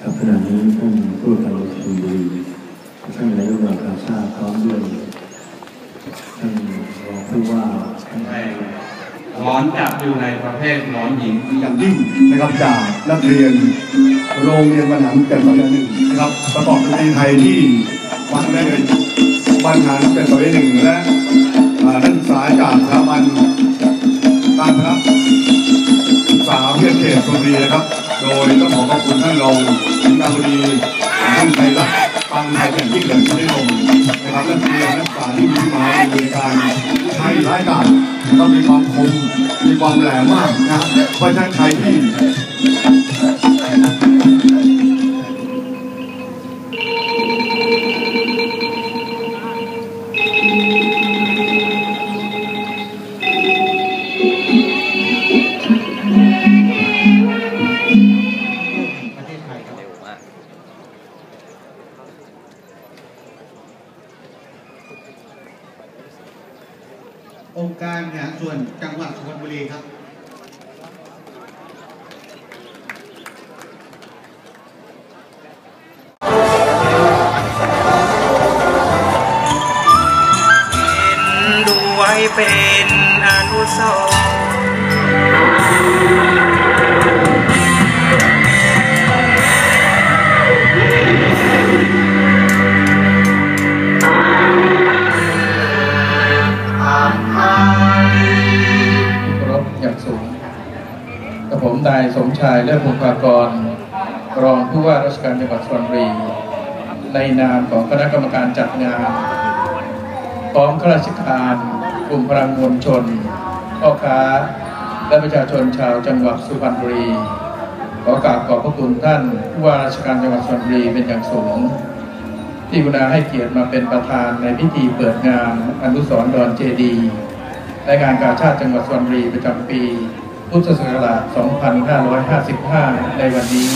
ครับขณะนี้ท่านผู้การจังหวัดชลบุรีท่านนายกอบตชาติพร้อมด้วยท่านรองผู้ว่าท่านให้อนจับอยู่ในประเภทหนอนหญิงอย่างยิ่งนะครับจากนักเรียน โรงเรียนบรรหารเป็นประเภทหนึ่งนะครับประกอบดนไทยที่วัดแม่เป็นบรรหารเป็นประเภทหนึ่งและนักศึกษาจากสถาบันการพนักศึกษาวิทยาเขตชลบุรีนะครับ โดยต้องขอขอบคุณท่านรองธิการบดีท่านไทยรัฐปังไทยอย่างยิ่งเลยที่ได้ลงนะครับนักเรียนนักศึกษาที่มีมาในการใช้ร้ายกาจก็มีความคมมีความแหลมมากนะเพราะฉะนั้นใครที่ องค์การบริหารส่วนจังหวัดสุพรรณบุรีครับเป็นดูไว้เป็นอนุสรณ์ อย่างสูงกับผมนายสมชายเลิศพงภากร รองผู้ว่าราชการจังหวัดสุพรรณบุรี ในนามของคณะกรรมการจัดงานพร้อมข้าราชการกลุ่มพลังมวลชนพ่อค้าและประชาชนชาวจังหวัดสุพรรณบุรีขอกราบขอบพระคุณท่านผู้ว่าราชการจังหวัดสุพรรณบุรีเป็นอย่างสูง ที่กุณาให้เกียรติมาเป็นประธานในพิธีเปิดงานอนุสรณ์ดอนเจดีย์ และงานกาชาติจังหวัดสุพรรณบุรีประจำปี พุทธศักราช 2555 ในวันนี้